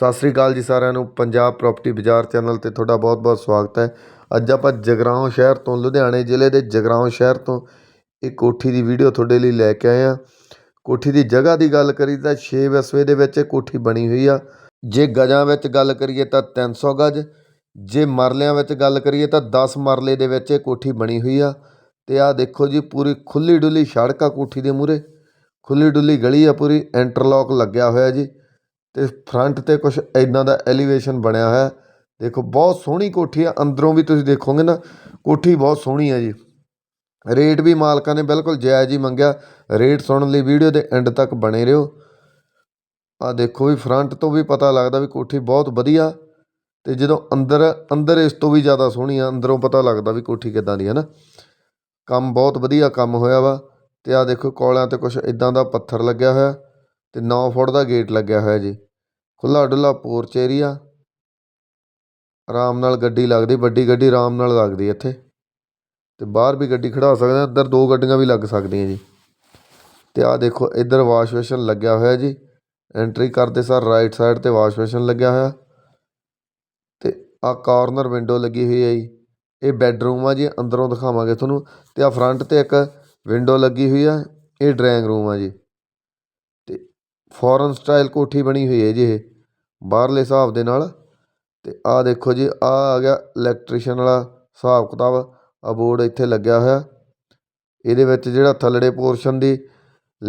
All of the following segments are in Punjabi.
ਸਤਿ ਸ੍ਰੀ ਅਕਾਲ ਜੀ ਸਾਰਿਆਂ ਨੂੰ। ਪੰਜਾਬ ਪ੍ਰਾਪਰਟੀ ਬਾਜ਼ਾਰ ਚੈਨਲ ਤੇ ਤੁਹਾਡਾ ਬਹੁਤ-ਬਹੁਤ ਸਵਾਗਤ ਹੈ। ਅੱਜ ਆਪਾਂ ਜਗਰਾਉਂ ਸ਼ਹਿਰ ਤੋਂ, ਲੁਧਿਆਣੇ ਜ਼ਿਲ੍ਹੇ ਦੇ ਜਗਰਾਉਂ ਸ਼ਹਿਰ ਤੋਂ ਇੱਕ ਕੋਠੀ ਦੀ ਵੀਡੀਓ ਤੁਹਾਡੇ ਲਈ ਲੈ ਕੇ ਆਏ ਹਾਂ। ਕੋਠੀ ਦੀ ਜਗ੍ਹਾ ਦੀ ਗੱਲ ਕਰੀ ਤਾਂ 6 ਵਸਵੇ ਦੇ ਵਿੱਚ ਇਹ ਕੋਠੀ ਬਣੀ ਹੋਈ ਆ। ਜੇ ਗਜਾਂ ਵਿੱਚ ਗੱਲ ਕਰੀਏ ਤਾਂ 300 ਗਜ, ਜੇ ਮਰਲਿਆਂ ਵਿੱਚ ਗੱਲ ਕਰੀਏ ਤਾਂ 10 ਮਰਲੇ ਦੇ ਵਿੱਚ ਇਹ ਕੋਠੀ ਬਣੀ ਹੋਈ ਆ। ਤੇ ਆਹ ਦੇਖੋ ਜੀ, ਪੂਰੀ ਖੁੱਲੀ ਡੁੱਲੀ ਸੜਕ ਆ ਕੋਠੀ ਦੇ ਮੂਹਰੇ। ਖੁੱਲੀ ਡੁੱਲੀ ਗਲੀ ਆ ਪੂਰੀ, ਇੰਟਰਲੌਕ ਲੱਗਿਆ ਹੋਇਆ ਜੀ। ਤੇ ਫਰੰਟ ਤੇ ਕੁਝ ਇਦਾਂ ਦਾ ਐਲੀਵੇਸ਼ਨ ਬਣਿਆ ਹੋਇਆ। ਦੇਖੋ, ਬਹੁਤ ਸੋਹਣੀ ਕੋਠੀ ਆ। ਅੰਦਰੋਂ ਵੀ ਤੁਸੀਂ ਦੇਖੋਗੇ ਨਾ, ਕੋਠੀ ਬਹੁਤ ਸੋਹਣੀ ਆ ਜੀ। ਰੇਟ ਵੀ ਮਾਲਕਾਂ ਨੇ ਬਿਲਕੁਲ ਜਾਇਜ਼ ਹੀ ਮੰਗਿਆ। ਰੇਟ ਸੁਣਨ ਲਈ ਵੀਡੀਓ ਦੇ ਐਂਡ ਤੱਕ ਬਣੇ ਰਹੋ। ਆ ਦੇਖੋ ਵੀ ਫਰੰਟ ਤੋਂ ਵੀ ਪਤਾ ਲੱਗਦਾ ਵੀ ਕੋਠੀ ਬਹੁਤ ਵਧੀਆ। ਤੇ ਜਦੋਂ ਅੰਦਰ ਅੰਦਰ ਇਸ ਤੋਂ ਵੀ ਜ਼ਿਆਦਾ ਸੋਹਣੀ ਆ, ਅੰਦਰੋਂ ਪਤਾ ਲੱਗਦਾ ਵੀ ਕੋਠੀ ਕਿੱਦਾਂ ਦੀ ਹੈ ਨਾ। ਕੰਮ ਬਹੁਤ ਵਧੀਆ ਕੰਮ ਹੋਇਆ ਵਾ। ਤੇ ਆ ਦੇਖੋ ਕੋਲਿਆਂ ਤੇ ਕੁਝ ਇਦਾਂ ਦਾ ਪੱਥਰ ਲੱਗਿਆ ਹੋਇਆ। ਤੇ 9 ਫੁੱਟ ਦਾ ਗੇਟ ਲੱਗਿਆ ਹੋਇਆ ਜੀ। ਖੁੱਲ੍ਹਾ ਡੁੱਲ੍ਹਾ ਪੋਰਚ ਏਰੀਆ। ਆਰਾਮ ਨਾਲ ਗੱਡੀ ਲੱਗਦੀ, ਵੱਡੀ ਗੱਡੀ ਆਰਾਮ ਨਾਲ ਲੱਗਦੀ ਇੱਥੇ। ਅਤੇ ਬਾਹਰ ਵੀ ਗੱਡੀ ਖੜਾ ਸਕਦੇ ਆ ਇੱਧਰ ਦੋ ਗੱਡੀਆਂ ਵੀ ਲੱਗ ਸਕਦੀਆਂ ਜੀ। ਅਤੇ ਆਹ ਦੇਖੋ, ਇੱਧਰ ਵਾਸ਼ ਬੇਸ਼ਨ ਲੱਗਿਆ ਹੋਇਆ ਜੀ। ਐਂਟਰੀ ਕਰਦੇ ਸਾਰ ਰਾਈਟ ਸਾਈਡ ਤੇ ਵਾਸ਼ ਬੇਸ਼ਨ ਲੱਗਿਆ ਹੋਇਆ। ਅਤੇ ਆਹ ਕਾਰਨਰ ਵਿੰਡੋ ਲੱਗੀ ਹੋਈ ਹੈ ਜੀ। ਇਹ ਬੈੱਡਰੂਮ ਆ ਜੀ, ਅੰਦਰੋਂ ਦਿਖਾਵਾਂਗੇ ਤੁਹਾਨੂੰ। ਅਤੇ ਆਹ ਫਰੰਟ ਤੇ ਇੱਕ ਵਿੰਡੋ ਲੱਗੀ ਹੋਈ ਆ, ਇਹ ਡਰਾਇੰਗ ਰੂਮ ਆ ਜੀ। ਫੋਰਨ ਸਟਾਈਲ ਕੋਠੀ ਬਣੀ ਹੋਈ ਹੈ ਜੀ ਇਹ, ਬਾਹਰਲੇ ਹਿਸਾਬ ਦੇ ਨਾਲ। ਤੇ ਆਹ ਦੇਖੋ ਜੀ, ਆਹ ਆ ਗਿਆ ਇਲੈਕਟ੍ਰੀਸ਼ੀਅਨ ਵਾਲਾ ਹਿਸਾਬ ਕਿਤਾਬ ਆ ਬੋਰਡ ਇੱਥੇ ਲੱਗਿਆ ਹੋਇਆ। ਇਹਦੇ ਵਿੱਚ ਜਿਹੜਾ ਥੱਲੜੇ ਪੋਰਸ਼ਨ ਦੀ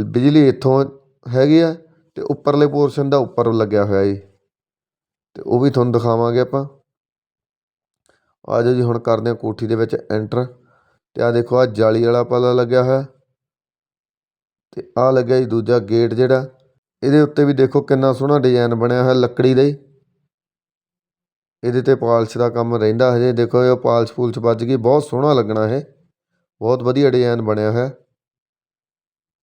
ਬਿਜਲੀ ਇੱਥੋਂ ਹੈਗੀ ਆ ਤੇ ਉੱਪਰਲੇ ਪੋਰਸ਼ਨ ਦਾ ਉੱਪਰ ਲੱਗਿਆ ਹੋਇਆ ਜੀ। ਤੇ ਉਹ ਵੀ ਤੁਹਾਨੂੰ ਦਿਖਾਵਾਂਗੇ ਆਪਾਂ। ਆ ਜਾਓ ਜੀ, ਹੁਣ ਕਰਦੇ ਹਾਂ ਕੋਠੀ ਦੇ ਵਿੱਚ ਐਂਟਰ ਤੇ ਆ ਦੇਖੋ ਆ ਜਾਲੀ ਵਾਲਾ ਪੱਲਾ ਲੱਗਿਆ ਹੋਇਆ। ਤੇ ਆ ਲੱਗਿਆ ਜੀ ਦੂਜਾ ਗੇਟ ਜਿਹੜਾ। ਇਹਦੇ ਉੱਤੇ ਵੀ ਦੇਖੋ ਕਿੰਨਾ ਸੋਹਣਾ ਡਿਜ਼ਾਈਨ ਬਣਿਆ ਹੋਇਆ ਲੱਕੜੀ ਦਾ ਹੀ। ਇਹਦੇ ਤੇ ਪਾਲਿਸ਼ ਦਾ ਕੰਮ ਰਹਿੰਦਾ ਹਜੇ। ਦੇਖੋ ਇਹ ਪਾਲਿਸ਼ ਪੂਲਸ਼ ਵੱਜ ਗਈ। ਬਹੁਤ ਸੋਹਣਾ ਲੱਗਣਾ ਇਹ। ਬਹੁਤ ਵਧੀਆ ਡਿਜ਼ਾਈਨ ਬਣਿਆ ਹੋਇਆ।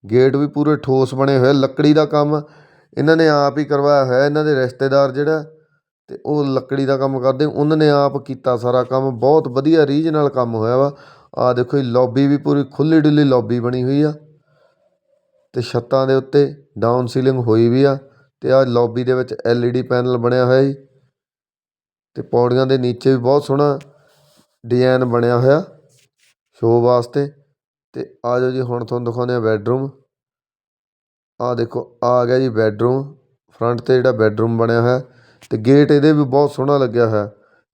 ਗੇਟ ਵੀ ਪੂਰੇ ਠੋਸ ਬਣੇ ਹੋਏ। ਲੱਕੜੀ ਦਾ ਕੰਮ ਇਹਨਾਂ ਨੇ ਆਪ ਹੀ ਕਰਵਾਇਆ ਹੋਇਆ। ਇਹਨਾਂ ਦੇ ਰਿਸ਼ਤੇਦਾਰ ਜਿਹੜਾ ਤੇ ਉਹ ਲੱਕੜੀ ਦਾ ਕੰਮ ਕਰਦੇ। ਉਹਨਾਂ ਨੇ ਆਪ ਕੀਤਾ ਸਾਰਾ ਕੰਮ। ਬਹੁਤ ਵਧੀਆ ਰੀਝ ਨਾਲ ਕੰਮ ਹੋਇਆ ਵਾ। ਆ ਦੇਖੋ ਇਹ ਲੌਬੀ ਵੀ ਪੂਰੀ ਖੁੱਲੀ ਡੁੱਲੀ ਲੌਬੀ ਬਣੀ ਹੋਈ ਆ। ਤੇ ਛੱਤਾਂ ਦੇ ਉੱਤੇ ਡਾਊਨ ਸੀਲਿੰਗ ਹੋਈ ਵੀ ਆ ਤੇ ਆਹ ਲੌਬੀ ਦੇ ਵਿੱਚ ਐਲਈਡੀ ਪੈਨਲ ਬਣਿਆ ਹੋਇਆ ਜੀ ਤੇ ਪੌੜੀਆਂ ਦੇ ਨੀਚੇ ਵੀ ਬਹੁਤ ਸੋਹਣਾ ਡਿਜ਼ਾਈਨ ਬਣਿਆ ਹੋਇਆ ਸ਼ੋਅ ਵਾਸਤੇ। ਤੇ ਆ ਜਾਓ ਜੀ, ਹੁਣ ਤੁਹਾਨੂੰ ਦਿਖਾਉਂਦੇ ਆ ਬੈੱਡਰੂਮ ਆ ਦੇਖੋ ਆ ਗਿਆ ਜੀ ਬੈੱਡਰੂਮ ਫਰੰਟ ਤੇ ਜਿਹੜਾ ਬੈੱਡਰੂਮ ਬਣਿਆ ਹੋਇਆ ਤੇ ਗੇਟ ਇਹਦੇ ਵੀ ਬਹੁਤ ਸੋਹਣਾ ਲੱਗਿਆ ਹੋਇਆ।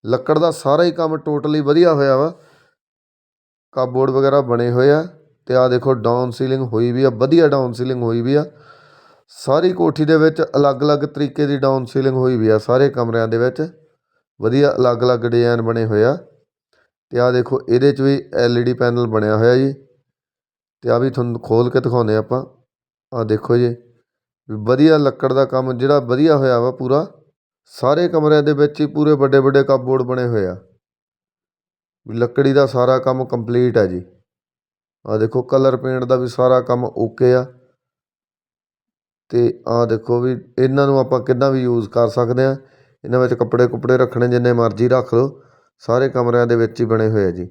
ਲੱਕੜ ਦਾ ਸਾਰਾ ਹੀ ਕੰਮ ਟੋਟਲੀ ਵਧੀਆ ਹੋਇਆ ਵਾ। ਕਾਬੋਰਡ ਵਗੈਰਾ ਬਣੇ ਹੋਏ ਆ। ਤੇ ਆ ਦੇਖੋ ਡਾਊਨ ਸੀਲਿੰਗ ਹੋਈ ਵੀ ਆ, ਵਧੀਆ ਡਾਊਨ ਸੀਲਿੰਗ ਹੋਈ ਵੀ ਆ। ਸਾਰੀ ਕੋਠੀ ਦੇ ਵਿੱਚ ਅਲੱਗ-ਅਲੱਗ ਤਰੀਕੇ ਦੀ ਡਾਊਨ ਸੀਲਿੰਗ ਹੋਈ ਵੀ ਆ, ਸਾਰੇ ਕਮਰਿਆਂ ਦੇ ਵਿੱਚ। ਵਧੀਆ ਅਲੱਗ-ਅਲੱਗ ਡਿਜ਼ਾਈਨ ਬਣੇ ਹੋਏ ਆ। ਤੇ ਆ ਦੇਖੋ ਇਹਦੇ 'ਚ ਵੀ ਐਲਈਡੀ ਪੈਨਲ ਬਣਿਆ ਹੋਇਆ ਜੀ। ਤੇ ਆ ਵੀ ਤੁਹਾਨੂੰ ਖੋਲ ਕੇ ਦਿਖਾਉਂਦੇ ਆਪਾਂ। ਆ ਦੇਖੋ ਜੀ, ਵੀ ਵਧੀਆ ਲੱਕੜ ਦਾ ਕੰਮ ਜਿਹੜਾ ਵਧੀਆ ਹੋਇਆ ਵਾ ਪੂਰਾ। ਸਾਰੇ ਕਮਰਿਆਂ ਦੇ ਵਿੱਚ ਹੀ ਪੂਰੇ ਵੱਡੇ ਵੱਡੇ ਕਾਬੋਰਡ ਬਣੇ ਹੋਏ ਆ। ਵੀ ਲੱਕੜੀ ਦਾ ਸਾਰਾ ਕੰਮ ਕੰਪਲੀਟ ਹੈ ਜੀ। ਆ ਦੇਖੋ ਕਲਰ ਪੇਂਟ ਦਾ ਵੀ ਸਾਰਾ ਕੰਮ ਓਕੇ ਆ। ਤੇ ਆ ਦੇਖੋ ਵੀ ਇਹਨਾਂ ਨੂੰ ਆਪਾਂ ਕਿੱਦਾਂ ਵੀ ਯੂਜ਼ ਕਰ ਸਕਦੇ ਆ। ਇਹਨਾਂ ਵਿੱਚ ਕੱਪੜੇ ਕੁੱਪੜੇ ਰੱਖਣੇ ਜਿੰਨੇ ਮਰਜ਼ੀ ਰੱਖ ਲਓ। ਸਾਰੇ ਕਮਰਿਆਂ ਦੇ ਵਿੱਚ ਹੀ ਬਣੇ ਹੋਏ ਆ ਜੀ।